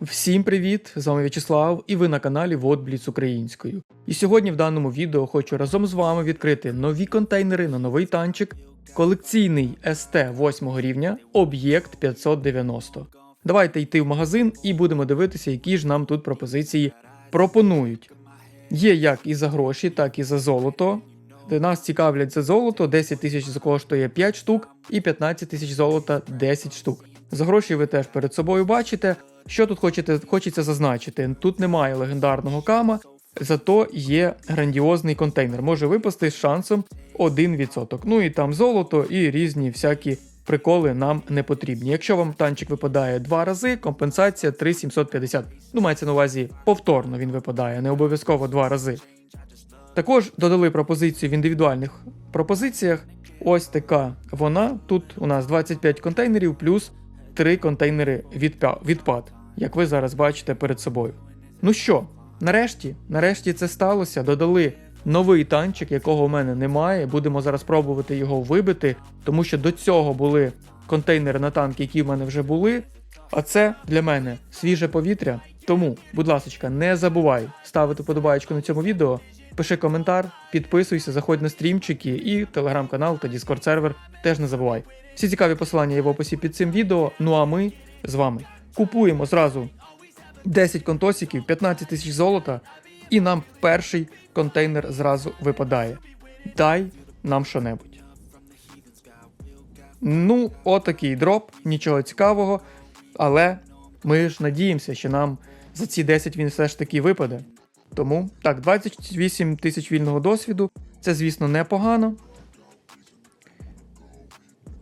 Всім привіт! З вами В'ячеслав і ви на каналі Водбліц Українською. І сьогодні в даному відео хочу разом з вами відкрити нові контейнери на новий танчик, колекційний СТ 8 рівня, об'єкт 590. Давайте йти в магазин і будемо дивитися, які ж нам тут пропозиції пропонують. Є як і за гроші, так і за золото. Нас цікавлять за золото, 10 тисяч коштує 5 штук і 15 тисяч золота 10 штук. За гроші ви теж перед собою бачите. Що тут хочете, хочеться зазначити? Тут немає легендарного кама, зато є грандіозний контейнер. Може випасти з шансом 1%. Ну і там золото і різні всякі приколи нам не потрібні. Якщо вам танчик випадає два рази, компенсація 3750. Ну, мається на увазі повторно він випадає, не обов'язково два рази. Також додали пропозицію в індивідуальних пропозиціях. Ось така вона. Тут у нас 25 контейнерів плюс 3 контейнери відпа- відпад, як ви зараз бачите перед собою. Ну що, нарешті, нарешті це сталося. Додали новий танчик, якого у мене немає. Будемо зараз пробувати його вибити, тому що до цього були контейнери на танки, які в мене вже були. А це для мене свіже повітря. Тому, будь ласка, не забувай ставити подобаєчку на цьому відео, пиши коментар, підписуйся, заходь на стрімчики і телеграм-канал та Discord сервер теж не забувай. Всі цікаві посилання є в описі під цим відео. Ну а ми з вами купуємо зразу 10 контосиків, 15 тисяч золота, і нам перший контейнер зразу випадає. Дай нам що-небудь. Ну, отакий дроп, нічого цікавого, але ми ж надіємося, що нам за ці 10 він все ж таки випаде. Тому так, 28 тисяч вільного досвіду. Це, звісно, непогано.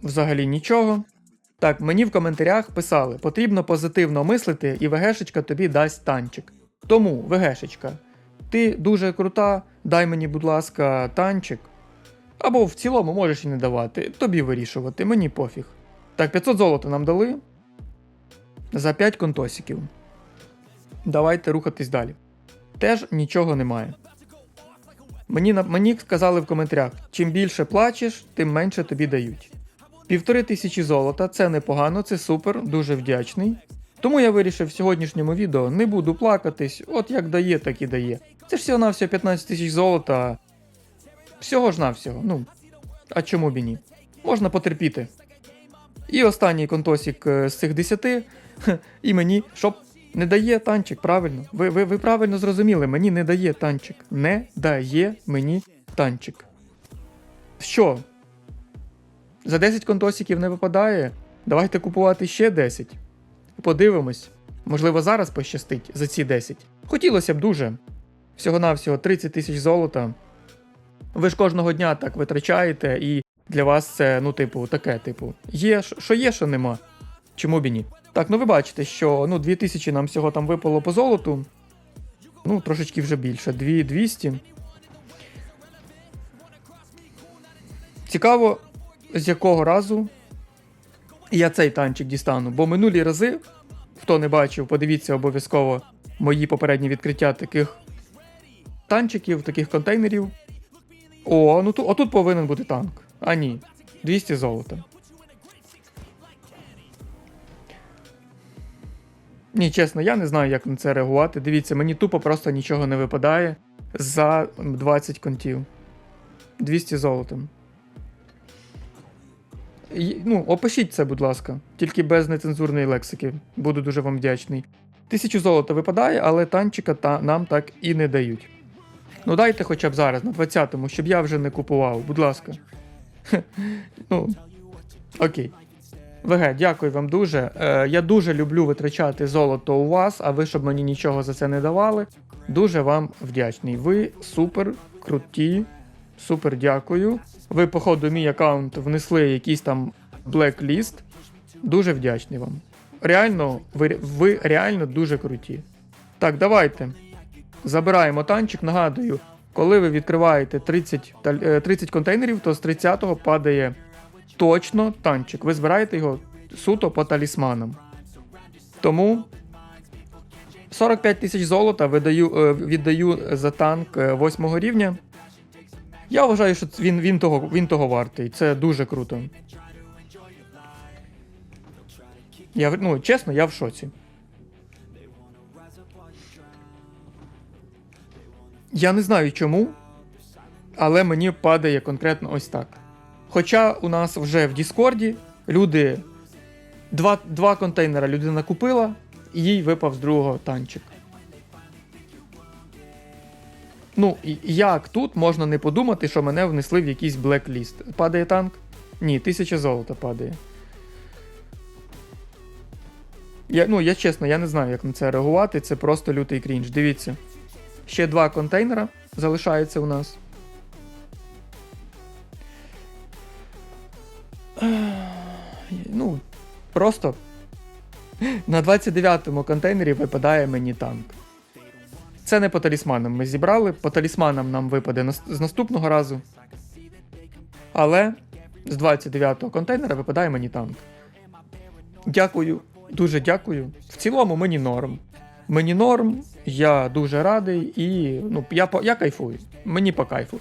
Взагалі нічого. Так, мені в коментарях писали, потрібно позитивно мислити, і ВГшечка тобі дасть танчик. Тому, ВГшечка, ти дуже крута, дай мені, будь ласка, танчик. Або в цілому можеш і не давати, тобі вирішувати, мені пофіг. Так, 500 золота нам дали. За 5 контосиків. Давайте рухатись далі. Теж нічого немає. Мені, мені сказали в коментарях: чим більше плачеш, тим менше тобі дають. Півтори тисячі золота це непогано, це супер, дуже вдячний. Тому я вирішив в сьогоднішньому відео не буду плакатись, от як дає, так і дає. Це ж всього навсього 15 тисяч золота. Всього ж навсього. Ну, а чому б і ні? Можна потерпіти. І останній контосик е, з цих 10, і мені, щоб не дає танчик, правильно. Ви, ви, ви правильно зрозуміли, мені не дає танчик. Не дає мені танчик. Що? За 10 контосиків не випадає. Давайте купувати ще 10. Подивимось. Можливо, зараз пощастить за ці 10. Хотілося б дуже. Всього-навсього 30 тисяч золота. Ви ж кожного дня так витрачаєте, і для вас це, ну, типу, таке, типу, є, що є, що нема. Чому б і ні? Так, ну ви бачите, що ну, 2000 нам всього там випало по золоту. Ну, трошечки вже більше. 2200. Цікаво, з якого разу я цей танчик дістану. Бо минулі рази, хто не бачив, подивіться обов'язково мої попередні відкриття таких танчиків, таких контейнерів. О, ну тут, отут повинен бути танк. А ні. 200 золота. Ні, чесно, я не знаю, як на це реагувати. Дивіться, мені тупо просто нічого не випадає за 20 контів. 200 золотом. Ну, опишіть це, будь ласка, тільки без нецензурної лексики. Буду дуже вам вдячний. Тисячу золота випадає, але танчика та нам так і не дають. Ну дайте хоча б зараз, на 20-му, щоб я вже не купував, будь ласка. Ну, окей. ВГ, дякую вам дуже. Е, я дуже люблю витрачати золото у вас, а ви, щоб мені нічого за це не давали. Дуже вам вдячний. Ви супер круті. Супер дякую. Ви, походу, мій аккаунт внесли якийсь там блекліст. Дуже вдячний вам. Реально, ви, ви реально дуже круті. Так, давайте. Забираємо танчик. Нагадую, коли ви відкриваєте 30, та- е, 30 контейнерів, то з 30-го падає точно танчик. Ви збираєте його суто по талісманам. Тому 45 тисяч золота видаю, е, віддаю за танк 8 рівня. Я вважаю, що він, він, того, він того вартий. Це дуже круто. Я, ну, чесно, я в шоці. Я не знаю чому, але мені падає конкретно ось так. Хоча у нас вже в Діскорді люди. Два, два контейнера людина купила, і їй випав з другого танчик. Ну, як тут можна не подумати, що мене внесли в якийсь блекліст? Падає танк? Ні, тисяча золота падає. Я, ну, я чесно, я не знаю, як на це реагувати. Це просто лютий крінж. Дивіться. Ще два контейнера залишається у нас. Ну, просто на 29-му контейнері випадає мені танк. Це не по талісманам ми зібрали. По талісманам нам випаде з наступного разу. Але з 29-го контейнера випадає мені танк. Дякую, дуже дякую. В цілому мені норм. Мені норм, я дуже радий і ну, я, я кайфую. Мені по кайфу.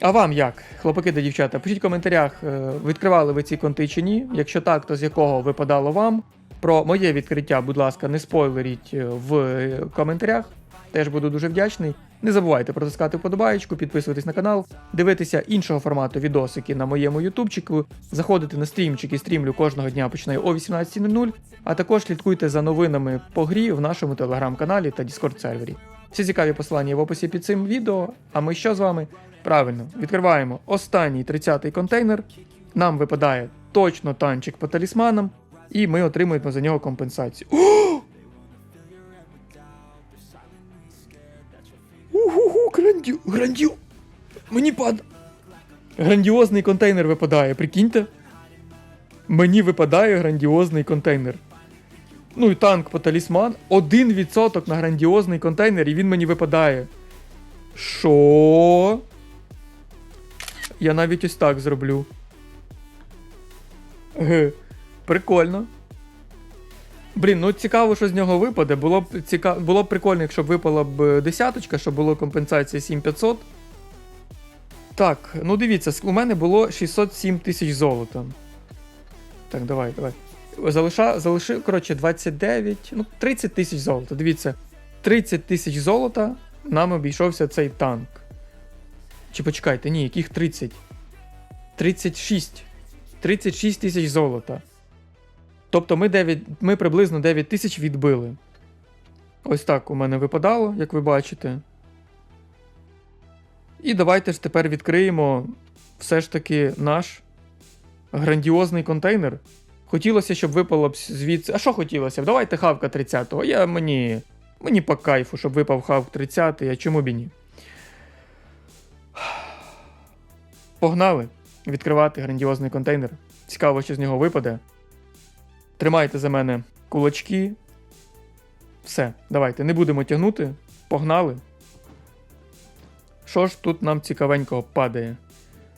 А вам як, хлопаки та дівчата? Пишіть в коментарях, е, відкривали ви ці конти чи ні. Якщо так, то з якого випадало вам. Про моє відкриття, будь ласка, не спойлеріть е, в е, коментарях. Теж буду дуже вдячний. Не забувайте протискати вподобаєчку, підписуватись на канал, дивитися іншого формату відосики на моєму ютубчику, заходити на стрімчик і стрімлю кожного дня починаю о 18.00, а також слідкуйте за новинами по грі в нашому телеграм-каналі та Discord сервері. Всі цікаві посилання в описі під цим відео. А ми що з вами? Правильно, відкриваємо останній 30-й контейнер. Нам випадає точно танчик по талісманам, і ми отримуємо за нього компенсацію. О! Угу, грандіо, грандіо. Мені пад. Грандіозний контейнер випадає, прикиньте. Мені випадає грандіозний контейнер. Ну і танк по талісман. 1% на грандіозний контейнер, і він мені випадає. Що? Я навіть ось так зроблю. Г. Прикольно. Блін, ну цікаво, що з нього випаде. Було б ціка... було б прикольно, якщо б випала б десяточка, щоб було компенсація 7500. Так, ну дивіться, у мене було 607 тисяч золота. Так, давай, давай. Залиша, залишив, коротше, 29, ну, 30 тисяч золота. Дивіться, 30 тисяч золота нам обійшовся цей танк. Чи почекайте, ні, яких 30? 36. 36 тисяч золота. Тобто ми, 9, ми приблизно 9 тисяч відбили. Ось так у мене випадало, як ви бачите. І давайте ж тепер відкриємо все ж таки наш грандіозний контейнер. Хотілося, щоб випало б звідси. А що хотілося? Давайте хавка 30-го. Я мені. Мені по кайфу, щоб випав хавк 30-й, а чому б і ні? Погнали відкривати грандіозний контейнер. Цікаво, що з нього випаде. Тримайте за мене кулачки. Все, давайте, не будемо тягнути. Погнали. Що ж тут нам цікавенького падає?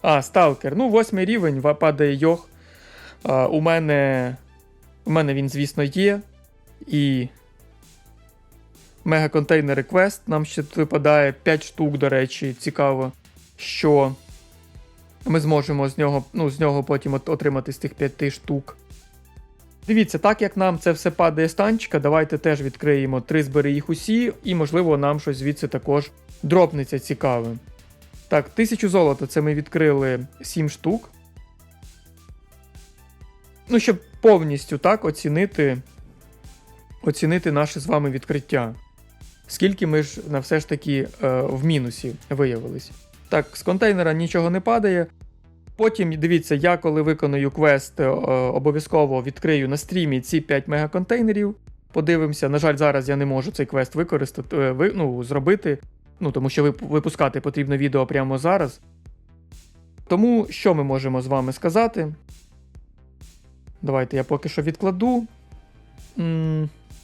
А, сталкер. Ну, восьмий рівень, падає йох. А, у мене. У мене він, звісно, є. І. Мегаконтейнер Request. Нам ще випадає 5 штук, до речі, цікаво, що ми зможемо з нього, ну, з нього потім отримати з тих 5 штук. Дивіться, так як нам це все падає з танчика, давайте теж відкриємо три збери їх усі, і, можливо, нам щось звідси також дропнеться цікаве. Так, тисячу золота це ми відкрили 7 штук. Ну, щоб повністю так оцінити, оцінити наше з вами відкриття. Скільки ми ж на все ж таки е, в мінусі виявились. Так, з контейнера нічого не падає. Потім дивіться, я коли виконую квест, е, обов'язково відкрию на стрімі ці 5 мегаконтейнерів. Подивимося, на жаль, зараз я не можу цей квест використати, е, ну, зробити, ну, тому що випускати потрібно відео прямо зараз. Тому що ми можемо з вами сказати? Давайте я поки що відкладу.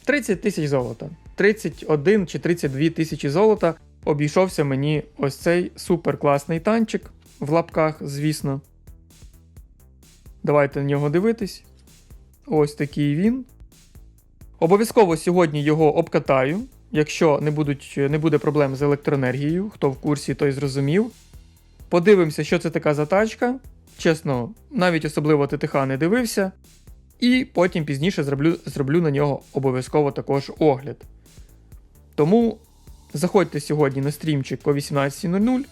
30 тисяч золота. 31 чи 32 тисячі золота обійшовся мені ось цей супер класний танчик в лапках, звісно. Давайте на нього дивитись. Ось такий він. Обов'язково сьогодні його обкатаю. Якщо не, будуть, не буде проблем з електроенергією, хто в курсі, той зрозумів. Подивимося, що це така за тачка. Чесно, навіть особливо ТТХ не дивився. І потім пізніше зроблю, зроблю на нього обов'язково також огляд. Тому заходьте сьогодні на стрімчик о 18.00.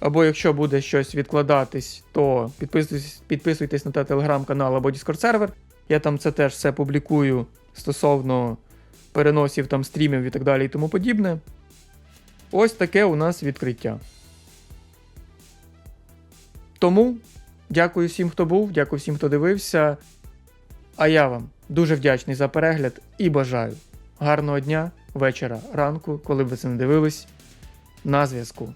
Або якщо буде щось відкладатись, то підписуйтесь, підписуйтесь на телеграм-канал або Discord сервер. Я там це теж все публікую стосовно переносів там стрімів і так далі і тому подібне. Ось таке у нас відкриття. Тому дякую всім, хто був, дякую всім, хто дивився. А я вам дуже вдячний за перегляд і бажаю гарного дня, вечора, ранку, коли б ви це не дивились. На зв'язку.